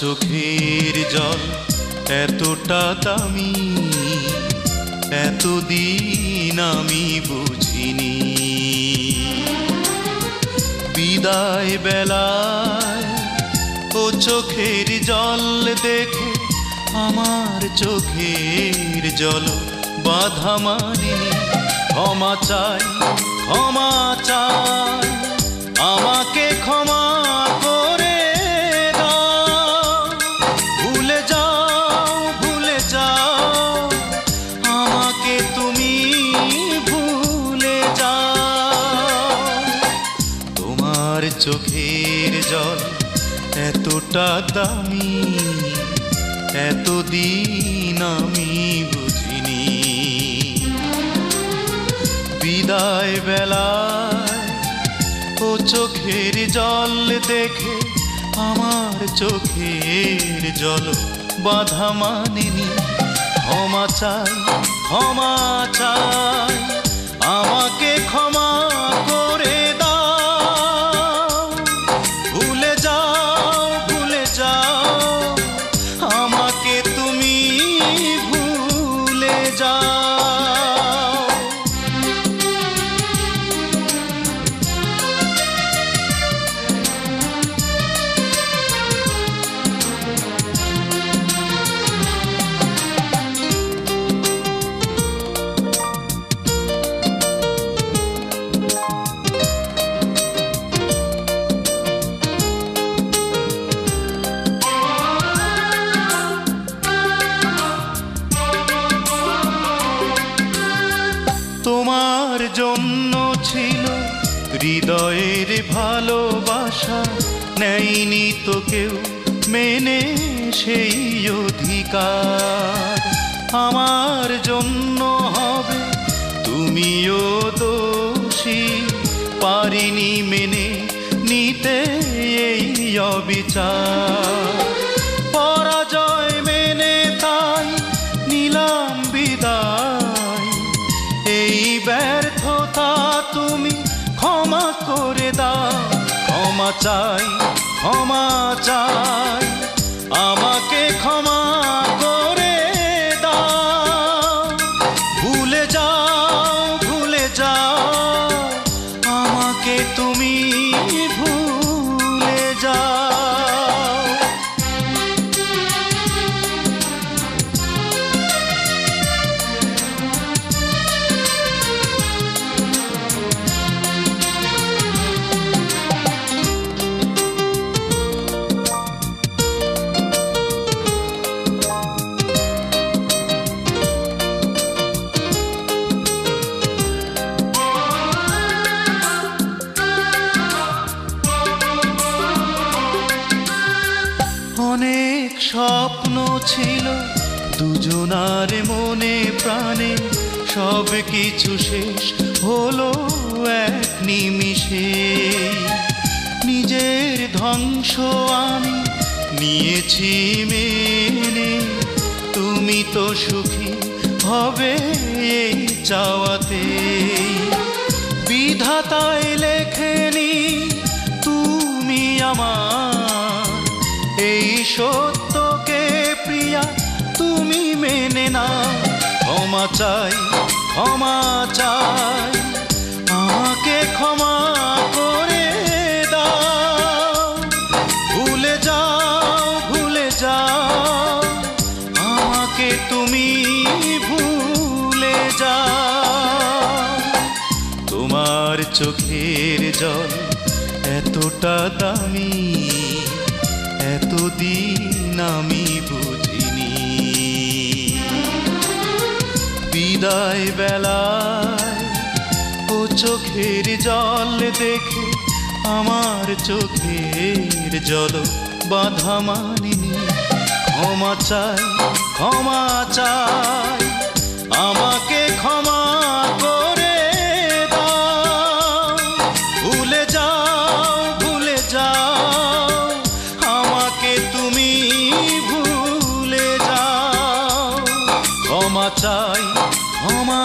চোখের জল এতটা দামি, এতদিন আমি বুঝিনি। বিদায় বেলায় ও চোখের জল দেখে আমার চোখের জল বাধা মানিনি। ক্ষমা চাই ক্ষমা চাই। এতটা দামি, এতদিন আমি বুঝিনি। বিদায় বেলায় ও চোখের জল দেখে আমার চোখের জল বাধা মানেনি। ক্ষমা চাই ক্ষমা চাই, আমাকে ক্ষমা জন্য ছিল হৃদয়ের ভালোবাসা, নেয়নি তো কেউ মেনে সেই অধিকার। আমার জন্য হবে, তুমিও দোষী, পারিনি মেনে নিতে এই অবিচার। পরাজয় মেনে তাই নিলাম বিদায়। করে দাও ক্ষমা চাই ক্ষমা চাই। স্বপ্ন ছিল দুজনার মনে প্রাণে, সব কিছু শেষ হলো এক নিমিষে। নিজের ধ্বংস আমি নিয়েছি মেনে, তুমি তো সুখী হবে চাওয়াতে। বিধাতায় লেখেনি তুমি আমার, এই সত্যকে চাই, ক্ষমা চাই, আমাকে ক্ষমা করে দাও। ভুলে যাও ভুলে যাও, আমাকে তুমি ভুলে যাও। তোমার চোখের জল এতটা দামি, এতদিন আমি বিদায় বেলায় ও চোখের জল দেখে আমার চোখের জল বাধা মানিনি। ক্ষমা চাই ক্ষমা চাই, আমাকে ক্ষমা করে দাও। ভুলে যাও ভুলে যাও, আমাকে তুমি ভুলে যাও। ক্ষমা চাই ক্ষমা